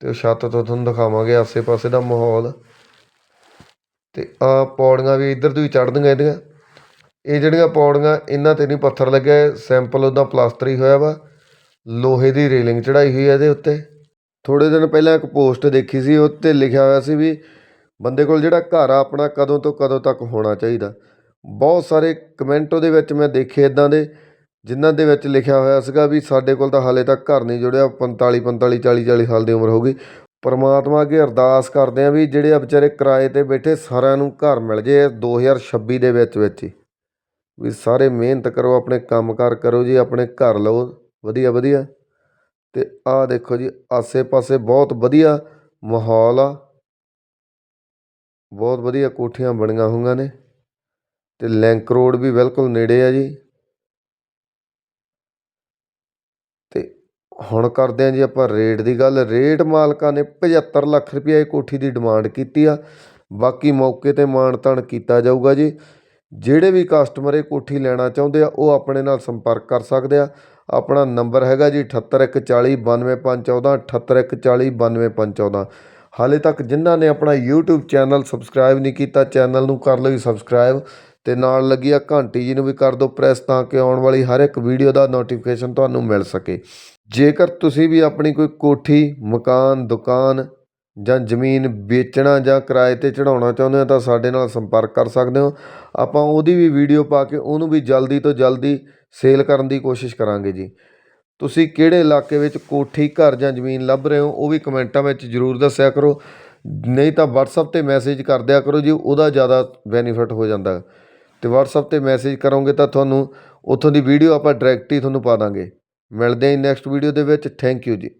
ਤੇ ਉਹ ਛੱਤ ਤੋਂ ਤੁਹਾਨੂੰ ਦਿਖਾਵਾਂਗੇ ਆਸੇ-ਪਾਸੇ ਦਾ ਮਾਹੌਲ। ਤੇ ਆ ਪੌੜੀਆਂ ਵੀ ਇੱਧਰ ਤੋਂ ਹੀ ਚੜ੍ਹਦੀਆਂ ਇਹਦੀਆਂ। ਇਹ ਜਿਹੜੀਆਂ ਪੌੜੀਆਂ, ਇਹਨਾਂ ਤੇ ਨਹੀਂ ਪੱਥਰ ਲੱਗਿਆ ਸੈਂਪਲ ਉਹਦਾ ਪਲਾਸਟਰ ਹੀ ਹੋਇਆ ਵਾ। ਲੋਹੇ ਦੀ ਰੇਲਿੰਗ ਚੜਾਈ ਹੋਈ ਹੈ ਇਹਦੇ ਉੱਤੇ। ਥੋੜੇ ਦਿਨ ਪਹਿਲਾਂ ਇੱਕ ਪੋਸਟ ਦੇਖੀ ਸੀ, ਉਹ 'ਤੇ ਲਿਖਿਆ ਹੋਇਆ ਸੀ ਵੀ ਬੰਦੇ ਕੋਲ ਜਿਹੜਾ ਘਰ ਆ, ਆਪਣਾ ਕਦੋਂ ਤੋਂ ਕਦੋਂ ਤੱਕ ਹੋਣਾ ਚਾਹੀਦਾ। ਬਹੁਤ ਸਾਰੇ ਕਮੈਂਟ ਉਹਦੇ ਵਿੱਚ ਮੈਂ ਦੇਖੇ ਇਦਾਂ ਦੇ। ਜਿਨ੍ਹਾਂ ਦੇ ਵਿੱਚ ਲਿਖਿਆ ਹੋਇਆ ਸੀਗਾ ਵੀ ਸਾਡੇ ਕੋਲ ਤਾਂ ਹਾਲੇ ਤੱਕ ਘਰ ਨਹੀਂ ਜੁੜਿਆ 45 45 40 40 ਸਾਲ ਦੀ ਉਮਰ ਹੋ ਗਈ। ਪਰਮਾਤਮਾ ਅੱਗੇ ਅਰਦਾਸ ਕਰਦੇ ਹਾਂ ਵੀ ਜਿਹੜੇ ਆ ਵਿਚਾਰੇ ਕਿਰਾਏ ਤੇ ਬੈਠੇ ਸਾਰਿਆਂ ਨੂੰ ਘਰ ਮਿਲ ਜੇ 2026 ਦੇ ਵਿੱਚ ਵਿੱਚ ਹੀ। ਵੀ ਸਾਰੇ ਮਿਹਨਤ ਕਰੋ, ਆਪਣੇ ਕੰਮਕਾਰ ਕਰੋ ਜੀ, ਆਪਣੇ ਘਰ ਲਓ ਵਧੀਆ ਵਧੀਆ। ਅਤੇ ਆਹ ਦੇਖੋ ਜੀ, ਆਸੇ-ਪਾਸੇ ਬਹੁਤ ਵਧੀਆ ਮਾਹੌਲ ਆ। ਬਹੁਤ ਵਧੀਆ ਕੋਠੀਆਂ ਬਣੀਆਂ ਹੋਈਆਂ ਨੇ। ਅਤੇ ਲਿੰਕ ਰੋਡ ਵੀ ਬਿਲਕੁਲ ਨੇੜੇ ਆ ਜੀ ਤੇ ਹੁਣ ਕਰਦੇ ਹਾਂ ਜੀ ਆਪਾਂ ਰੇਟ ਦੀ ਗੱਲ। ਰੇਟ ਮਾਲਕਾਂ ਨੇ 75 ਲੱਖ ਰੁਪਏ ਇਹ ਕੋਠੀ ਦੀ ਡਿਮਾਂਡ ਕੀਤੀ ਆ। ਬਾਕੀ ਮੌਕੇ ਤੇ ਮਾਣ ਤਾਣ ਕੀਤਾ ਜਾਊਗਾ ਜੀ। ਜਿਹੜੇ ਵੀ ਕਸਟਮਰ ਇਹ ਕੋਠੀ ਲੈਣਾ ਚਾਹੁੰਦੇ ਆ, ਉਹ ਆਪਣੇ ਨਾਲ ਸੰਪਰਕ ਕਰ ਸਕਦੇ ਆ। ਆਪਣਾ ਨੰਬਰ ਹੈਗਾ ਜੀ 78140 92514 78140 92514 ਹਾਲੇ ਤੱਕ ਜਿਨ੍ਹਾਂ ਨੇ ਆਪਣਾ YouTube ਚੈਨਲ ਸਬਸਕ੍ਰਾਈਬ ਨਹੀਂ ਕੀਤਾ, ਚੈਨਲ ਨੂੰ ਕਰ ਲਓ ਜੀ ਸਬਸਕ੍ਰਾਈਬ ਅਤੇ ਨਾਲ ਲੱਗੀ ਆ ਘੰਟੀ ਜੀ ਨੂੰ ਵੀ ਕਰ ਦਿਓ ਪ੍ਰੈਸ ਤਾਂ ਕਿ ਆਉਣ ਵਾਲੀ ਹਰ ਇੱਕ ਵੀਡੀਓ ਦਾ ਨੋਟੀਫਿਕੇਸ਼ਨ ਤੁਹਾਨੂੰ ਮਿਲ ਸਕੇ। ਜੇਕਰ ਤੁਸੀਂ ਵੀ ਆਪਣੀ ਕੋਈ ਕੋਠੀ, ਮਕਾਨ, ਦੁਕਾਨ ਜਾਂ ਜ਼ਮੀਨ ਵੇਚਣਾ ਜਾਂ ਕਿਰਾਏ ਤੇ ਚੜਾਉਣਾ ਚਾਹੁੰਦੇ ਹੋ ਤਾਂ ਸਾਡੇ ਨਾਲ ਸੰਪਰਕ ਕਰ ਸਕਦੇ ਹੋ। ਆਪਾਂ ਉਹਦੀ ਵੀ ਵੀਡੀਓ ਪਾ ਕੇ ਉਹਨੂੰ ਵੀ ਜਲਦੀ ਤੋਂ ਜਲਦੀ ਸੇਲ ਕਰਨ ਦੀ ਕੋਸ਼ਿਸ਼ ਕਰਾਂਗੇ ਜੀ। ਤੁਸੀਂ ਕਿਹੜੇ ਇਲਾਕੇ ਵਿੱਚ ਕੋਠੀ, ਘਰ ਜਾਂ ਜ਼ਮੀਨ ਲੱਭ ਰਹੇ ਹੋ ਉਹ ਵੀ ਕਮੈਂਟਾਂ ਵਿੱਚ ਜ਼ਰੂਰ ਦੱਸਿਆ ਕਰੋ। ਨਹੀਂ ਤਾਂ WhatsApp ਤੇ ਮੈਸੇਜ ਕਰ ਦਿਆ ਕਰੋ ਜੀ, ਉਹਦਾ ਜ਼ਿਆਦਾ ਬੈਨੀਫਿਟ ਹੋ ਜਾਂਦਾ। ਅਤੇ ਵਟਸਐਪ ਤੇ ਮੈਸੇਜ ਕਰੋਗੇ ਤਾਂ ਤੁਹਾਨੂੰ ਉੱਥੋਂ ਦੀ ਵੀਡੀਓ ਆਪਾਂ ਡਾਇਰੈਕਟ ਹੀ ਤੁਹਾਨੂੰ ਪਾ ਦਾਂਗੇ। ਮਿਲਦੇ ਹਾਂ ਨੈਕਸਟ ਵੀਡੀਓ ਦੇ ਵਿੱਚ। ਥੈਂਕ ਯੂ ਜੀ।